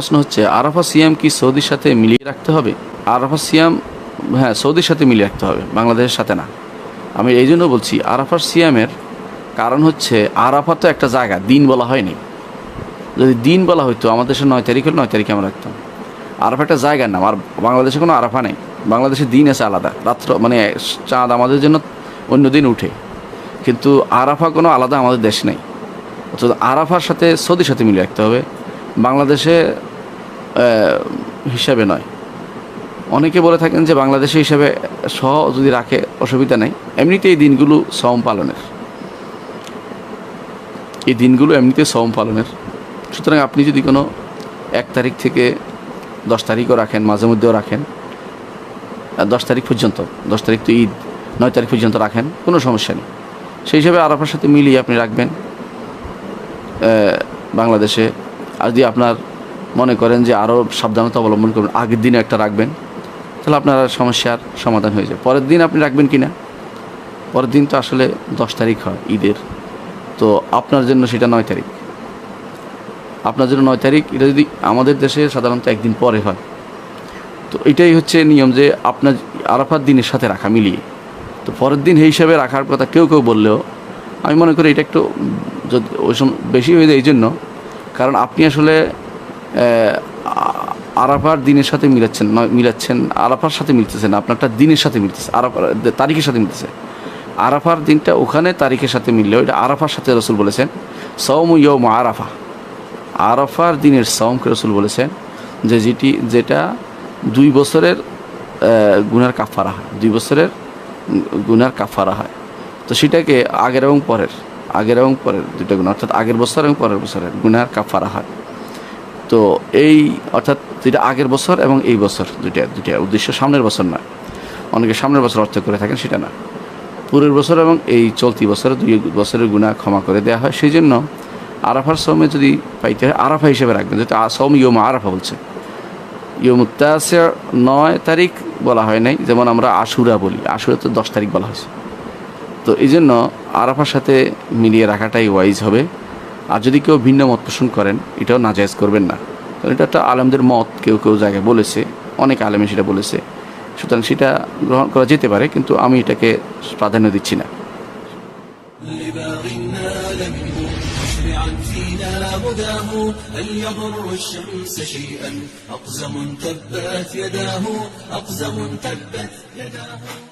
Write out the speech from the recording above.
প্রশ্ন হচ্ছে আরাফা সিয়াম কি সৌদির সাথে মিলিয়ে রাখতে হবে? আরাফা সিয়াম হ্যাঁ সৌদির সাথে মিলিয়ে রাখতে হবে, বাংলাদেশের সাথে না। আমি এই জন্য বলছি, আরাফার সিয়ামের কারণ হচ্ছে, আরাফা তো একটা জায়গা, দিন বলা হয়নি। যদি দিন বলা হতো আমাদের দেশে নয় তারিখ হলে, নয় তারিখে আমরা রাখতাম। আরাফা একটা জায়গার নাম, আর বাংলাদেশে কোনো আরাফা নেই। বাংলাদেশে দিন আছে আলাদা, রাত্র মানে চাঁদ আমাদের জন্য অন্য দিন উঠে। কিন্তু আরাফা কোনো আলাদা আমাদের দেশ নেই। অর্থাৎ আরাফার সাথে সৌদির সাথে মিলিয়ে রাখতে হবে। বাংলাদেশে হিসাবে নয়। অনেকে বলে থাকেন যে বাংলাদেশে হিসাবে সহ যদি রাখে, অসুবিধা নেই। এমনিতে এই দিনগুলো সম পালনের। এই দিনগুলো এমনিতে সম পালনের। সুতরাং আপনি যদি কোনো এক তারিখ থেকে দশ তারিখও রাখেন, মাঝে মধ্যেও রাখেন দশ তারিখ পর্যন্ত, দশ তারিখ তো ঈদ, নয় তারিখ পর্যন্ত রাখেন, কোনো সমস্যা নেই। সেই হিসাবে আরাফার সাথে মিলিয়ে আপনি রাখবেন। বাংলাদেশে, আর যদি আপনার মনে করেন যে আরও সাবধানতা অবলম্বন করবেন আগের দিনে একটা রাখবেন, তাহলে আপনার সমস্যার সমাধান হয়ে যায়। পরের দিন আপনি রাখবেন কি না পরের দিন তো আসলে দশ তারিখ হয় ঈদের। তো আপনার জন্য সেটা নয় তারিখ। আপনার জন্য নয় তারিখ, এটা যদি আমাদের দেশে সাধারণত একদিন পরে হয়। তো এটাই হচ্ছে নিয়ম যে আপনার আরাফার দিনের সাথে রাখা, মিলিয়ে। তো পরের দিন এই হিসাবে রাখার কথা কেউ কেউ বললেও, আমি মনে করি এটা একটু যদি ওই বেশি হয়ে যায় এই জন্য। কারণ আপনি আসলে আরাফার দিনের সাথে মিলাচ্ছেন মিলাচ্ছেন, আরাফার সাথে মিলতেছে না, আপনারটা দিনের সাথে মিলতেছে আরাফার তারিখের সাথে মিলতেছে। আরাফার দিনটা ওখানে তারিখের সাথে মিললে, ওইটা আরাফার সাথে রসুল বলেছেন সৌম ইয়ম আরাফা। আরাফার দিনের সৌমকে রসুল বলেছেন যে যেটি, যেটা দুই বছরের গুনার কাফারা হয়, দুই বছরের গুনার কাফারা হয়। তো সেটাকে আগের এবং পরের, আগের এবং পরের দুটো গুণ অর্থাৎ আগের বছর এবং পরের বছরের গুনার কাফারা হয়। তো এই, অর্থাৎ যেটা আগের বছর এবং এই বছর দুইটা দুইটা উদ্দেশ্য সামনের বছর নয়। অনেকে সামনের বছর অর্থ করে থাকেন, সেটা না। পূর্বের বছর এবং এই চলতি বছরে দুই বছরের গুণা ক্ষমা করে দেওয়া হয়। সেই জন্য আরাফার সৌমে যদি পাইতে হয়, আরাফা হিসেবে রাখবেন, যেহেতু সৌম ইয়মা আরাফা বলছে। ইয়মুত্তাসে নয় তারিখ বলা হয় নাই, যেমন আমরা আশুরা বলি। আশুরা তো দশ তারিখ বলা হয়েছে। তো এই জন্য আরাফার সাথে মিলিয়ে রাখাটাই ওয়াইজ হবে। আর যদি কেউ ভিন্ন মত পোষণ করেন এটাও নাজায়জ করবেন না কারণ এটা একটা আলেমদের মত কেউ কেউ জায়গায় বলেছে অনেক আলেমে সেটা বলেছে সুতরাং সেটা গ্রহণ করা যেতে পারে কিন্তু আমি এটাকে প্রাধান্য দিচ্ছি না لباغ نال منه مشرعا فينا هداه هل يضر الشمس شيئا أقزم تبت يداه أقزم تبت يداه